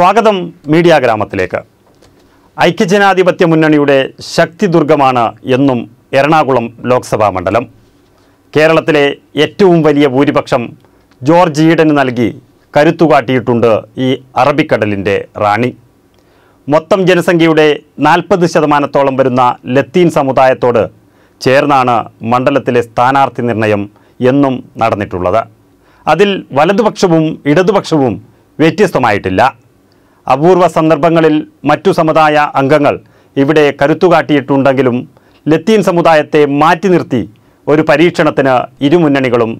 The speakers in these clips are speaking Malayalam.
സ്വാഗതം മീഡിയ ഗ്രാമത്തിലേക്ക്. ഐക്യജനാധിപത്യ മുന്നണിയുടെ ശക്തിദുർഗമാണ് എന്നും എറണാകുളം ലോക്സഭാ മണ്ഡലം. കേരളത്തിലെ ഏറ്റവും വലിയ ഭൂരിപക്ഷം ജോർജ് ഈഡന് നൽകി കരുത്തുകാട്ടിയിട്ടുണ്ട് ഈ അറബിക്കടലിന്റെ റാണി. മൊത്തം ജനസംഖ്യയുടെ നാൽപ്പത് ശതമാനത്തോളം വരുന്ന ലത്തീൻ സമുദായത്തോട് ചേർന്നാണ് മണ്ഡലത്തിലെ സ്ഥാനാർത്ഥി നിർണയം എന്നും നടന്നിട്ടുള്ളത്. അതിൽ വലതുപക്ഷവും ഇടതുപക്ഷവും വ്യത്യസ്തമായിട്ടില്ല. അപൂർവ സന്ദർഭങ്ങളിൽ മറ്റു സമുദായ അംഗങ്ങൾ ഇവിടെ കരുത്തുകാട്ടിയിട്ടുണ്ടെങ്കിലും ലത്തീൻ സമുദായത്തെ മാറ്റി നിർത്തി ഒരു പരീക്ഷണത്തിന് ഇരുമുന്നണികളും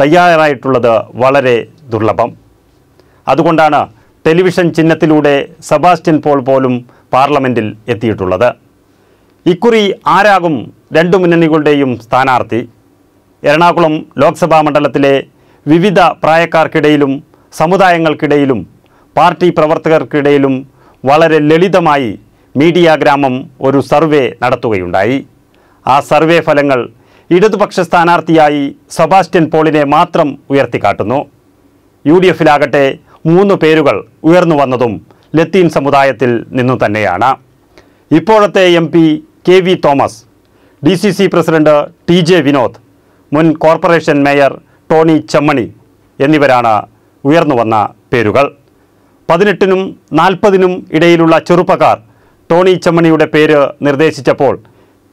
തയ്യാറായിട്ടുള്ളത് വളരെ ദുർലഭം. അതുകൊണ്ടാണ് ടെലിവിഷൻ ചിഹ്നത്തിലൂടെ സെബാസ്റ്റ്യൻ പോൾ പോലും പാർലമെന്റിൽ എത്തിയിട്ടുള്ളത്. ഇക്കുറി ആരാകും രണ്ടു മുന്നണികളുടെയും സ്ഥാനാർത്ഥി? എറണാകുളം ലോക്സഭാ മണ്ഡലത്തിലെ വിവിധ പ്രായക്കാർക്കിടയിലും സമുദായങ്ങൾക്കിടയിലും പാർട്ടി പ്രവർത്തകർക്കിടയിലും വളരെ ലളിതമായി മീഡിയ ഗ്രാമം ഒരു സർവേ നടത്തുകയുണ്ടായി. ആ സർവേ ഫലങ്ങൾ ഇടതുപക്ഷ സ്ഥാനാർത്ഥിയായി സെബാസ്റ്റ്യൻ പോളിനെ മാത്രം ഉയർത്തിക്കാട്ടുന്നു. യു ഡി എഫിലാകട്ടെ മൂന്ന് പേരുകൾ ഉയർന്നു വന്നതും ലത്തീൻ സമുദായത്തിൽ നിന്നു തന്നെയാണ്. ഇപ്പോഴത്തെ M P K V Thomas D C C president T J Vinod മുൻ കോർപ്പറേഷൻ മേയർ ടോണി ചെമ്മണി എന്നിവരാണ് ഉയർന്നു വന്ന പേരുകൾ. പതിനെട്ടിനും നാൽപ്പതിനും ഇടയിലുള്ള ചെറുപ്പക്കാർ ടോണി ചമ്മണിയുടെ പേര് നിർദ്ദേശിച്ചപ്പോൾ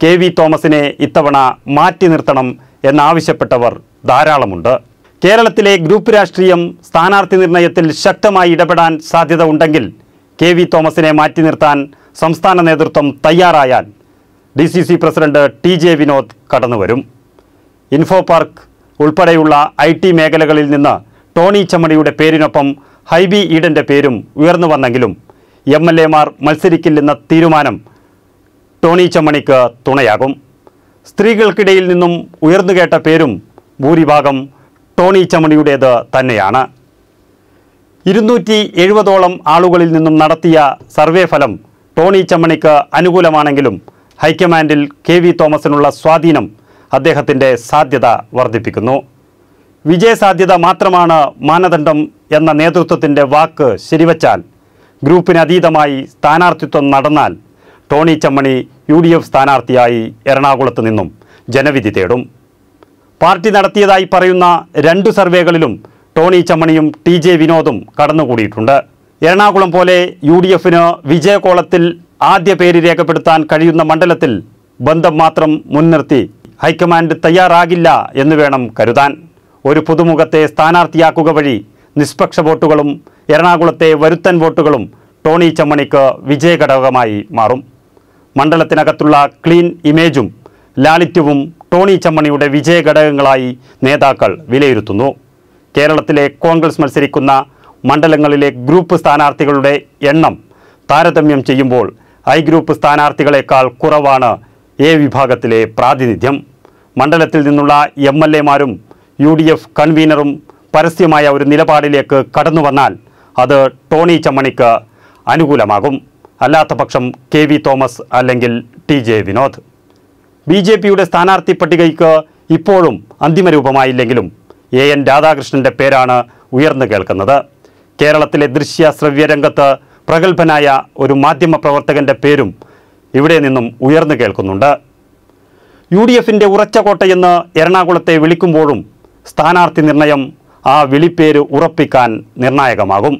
കെ വി തോമസിനെ ഇത്തവണ മാറ്റി നിർത്തണം എന്നാവശ്യപ്പെട്ടവർ ധാരാളമുണ്ട്. കേരളത്തിലെ ഗ്രൂപ്പ് രാഷ്ട്രീയം സ്ഥാനാർത്ഥി നിർണയത്തിൽ ശക്തമായി ഇടപെടാൻ സാധ്യത ഉണ്ടെങ്കിൽ കെ വി തോമസിനെ മാറ്റി നിർത്താൻ സംസ്ഥാന നേതൃത്വം തയ്യാറായാൽ D C C president T J Vinod കടന്നുവരും. Info park ഉൾപ്പെടെയുള്ള ഐ ടി മേഖലകളിൽ നിന്ന് ടോണി ചമ്മടിയുടെ പേരിനൊപ്പം ഹൈബി ഈഡന്റെ പേരും ഉയർന്നു വന്നെങ്കിലും എം എൽ എമാർ മത്സരിക്കില്ലെന്ന തീരുമാനം ടോണി ചമ്മണിക്ക് തുണയാകും. സ്ത്രീകൾക്കിടയിൽ നിന്നും ഉയർന്നു കേട്ട പേരും ഭൂരിഭാഗം ടോണി ചമ്മണിയുടേത് തന്നെയാണ്. ഇരുന്നൂറ്റി എഴുപതോളം ആളുകളിൽ നിന്നും നടത്തിയ സർവേ ഫലം ടോണി ചമ്മണിക്ക് അനുകൂലമാണെങ്കിലും ഹൈക്കമാൻഡിൽ കെ വി തോമസിനുള്ള സ്വാധീനം അദ്ദേഹത്തിന്റെ സാധ്യത വർദ്ധിപ്പിക്കുന്നു. വിജയസാധ്യത മാത്രമാണ് മാനദണ്ഡം എന്ന നേതൃത്വത്തിന്റെ വാക്ക് ശരിവച്ചാൽ ഗ്രൂപ്പിനതീതമായി സ്ഥാനാർത്ഥിത്വം നടന്നാൽ Tony Chammany U D F സ്ഥാനാർത്ഥിയായി എറണാകുളത്ത് നിന്നും ജനവിധി തേടും. പാർട്ടി നടത്തിയതായി പറയുന്ന രണ്ട് സർവേകളിലും ടോണി ചമ്മണിയും ടി ജെ വിനോദും കടന്നുകൂടിയിട്ടുണ്ട്. എറണാകുളം പോലെ യു ഡി എഫിന് വിജയകോളത്തിൽ ആദ്യ പേര് രേഖപ്പെടുത്താൻ കഴിയുന്ന മണ്ഡലത്തിൽ ബന്ധം മാത്രം മുൻനിർത്തി ഹൈക്കമാൻഡ് തയ്യാറാകില്ല എന്ന് വേണം കരുതാൻ. ഒരു പുതുമുഖത്തെ സ്ഥാനാർത്ഥിയാക്കുക വഴി നിഷ്പക്ഷ വോട്ടുകളും എറണാകുളത്തെ വരുത്തൻ വോട്ടുകളും ടോണി ചമ്മണിക്ക് വിജയഘടകമായി മാറും. മണ്ഡലത്തിനകത്തുള്ള ക്ലീൻ ഇമേജും ലാളിത്യവും ടോണി ചമ്മണിയുടെ വിജയഘടകങ്ങളായി നേതാക്കൾ വിലയിരുത്തുന്നു. കേരളത്തിലെ കോൺഗ്രസ് മത്സരിക്കുന്ന മണ്ഡലങ്ങളിലെ ഗ്രൂപ്പ് സ്ഥാനാർത്ഥികളുടെ എണ്ണം താരതമ്യം ചെയ്യുമ്പോൾ ഐ ഗ്രൂപ്പ് സ്ഥാനാർത്ഥികളെക്കാൾ കുറവാണ് എ വിഭാഗത്തിലെ പ്രാതിനിധ്യം. മണ്ഡലത്തിൽ നിന്നുള്ള എം എൽ എമാരും യു ഡി എഫ് കൺവീനറും പരസ്യമായ ഒരു നിലപാടിലേക്ക് കടന്നു വന്നാൽ അത് ടോണി ചമ്മണിക്ക് അനുകൂലമാകും. അല്ലാത്ത പക്ഷം കെ വി തോമസ് അല്ലെങ്കിൽ T J Vinod. B J പിയുടെ സ്ഥാനാർത്ഥി പട്ടികയ്ക്ക് ഇപ്പോഴും അന്തിമ രൂപമായില്ലെങ്കിലും എ എൻ രാധാകൃഷ്ണന്റെ പേരാണ് ഉയർന്നു കേൾക്കുന്നത്. കേരളത്തിലെ ദൃശ്യ ശ്രവ്യരംഗത്ത് പ്രഗത്ഭനായ ഒരു മാധ്യമ പ്രവർത്തകന്റെ പേരും ഇവിടെ നിന്നും ഉയർന്നു കേൾക്കുന്നുണ്ട്. യു ഡി എഫിന്റെ ഉറച്ച കോട്ടയെന്ന് എറണാകുളത്തെ വിളിക്കുമ്പോഴും സ്ഥാനാർത്ഥി നിർണയം ആ വിളിപ്പേര് ഉറപ്പിക്കാൻ നിർണായകമാകും.